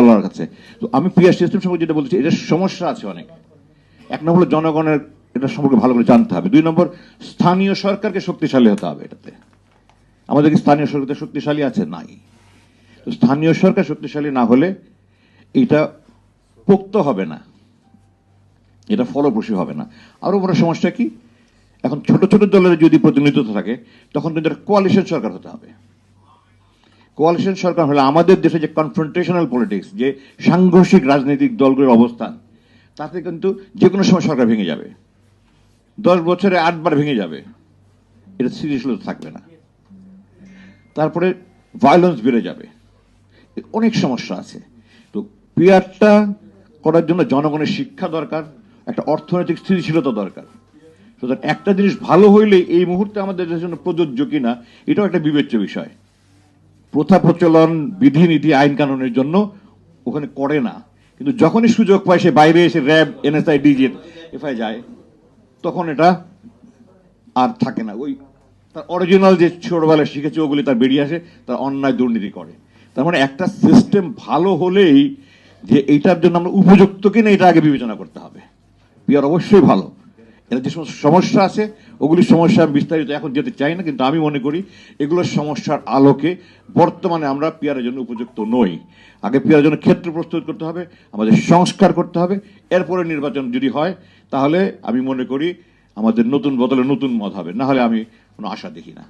বলার কাছে। তো আমি পিয়ার সিস্টেম সম্পর্কে যেটা বলছি, এটার সমস্যা আছে অনেক। এক নম্বর জনগণের, এটা সম্পর্কে ভালো করে জানতে হবে। দুই নম্বর, স্থানীয় সরকারকে শক্তিশালী হতে হবে এটাতে। আমাদের কি স্থানীয় সরকার শক্তিশালী আছে? নাই। তো স্থানীয় সরকার শক্তিশালী না হলে এটা পোক্ত হবে না। এটা ফলপ্রসূ হবে না। আরও বড় সমস্যা কি? এখন ছোট ছোট দলের যদি প্রতিনিধিত্ব থাকে, তখন কিন্তু কোয়ালিশন সরকার হতে হবে। কোয়ালিশন সরকার হলে আমাদের দেশে যে কনফ্রন্টেশনাল পলিটিক্স যে সাংঘর্ষিক রাজনৈতিক দলগুলোর অবস্থান, তাতে কিন্তু যে কোনো সময় সরকার ভেঙে যাবে। দশ বছরে আটবার ভেঙে যাবে। এটা স্থিতিশীলতা থাকবে না। তারপরে ভায়োলেন্স বেড়ে যাবে। অনেক সমস্যা আছে। তো পিয়ারটা করার জন্য জনগণের শিক্ষা দরকার, একটা অর্থনৈতিক স্থিতিশীলতা দরকার। সুতরাং একটা জিনিস ভালো হইলে এই মুহূর্তে আমাদের জন্য প্রযোজ্য কিনা, এটাও একটা বিবেচ্য বিষয়। প্রথা প্রচলন, বিধিনীতি আইন কানুনের জন্য ওখানে করে না। কিন্তু যখনই সুযোগ পায়, সে বাইরে এসে র্যাব, এনএসআই ডিজি এফআই যায়, তখন এটা আর থাকে না। ওই তার অরিজিনাল যে ছোটবেলায় শিখেছে, ওগুলি তার বেরিয়ে আসে, তার অন্যায় দুর্নীতি করে। তার মানে একটা সিস্টেম ভালো হলেই যে এইটার জন্য আমরা উপযুক্ত কিনা, এটা আগে বিবেচনা করতে হবে। পিয়ার অবশ্যই ভালো। এর যে সমস্ত সমস্যা আছে, ওগুলি সমস্যা আমি বিস্তারিত এখন যেতে চাই না, কিন্তু আমি মনে করি এগুলো সমস্যার আলোকে বর্তমানে আমরা পিয়ারের জন্য উপযুক্ত নই। আগে পিয়ারের জন্য ক্ষেত্র প্রস্তুত করতে হবে, আমাদের সংস্কার করতে হবে। এরপরে নির্বাচন যদি হয়, তাহলে আমি মনে করি আমাদের নতুন বদলে নতুন মত হবে। না হলে আমি কোনো আশা দেখি না।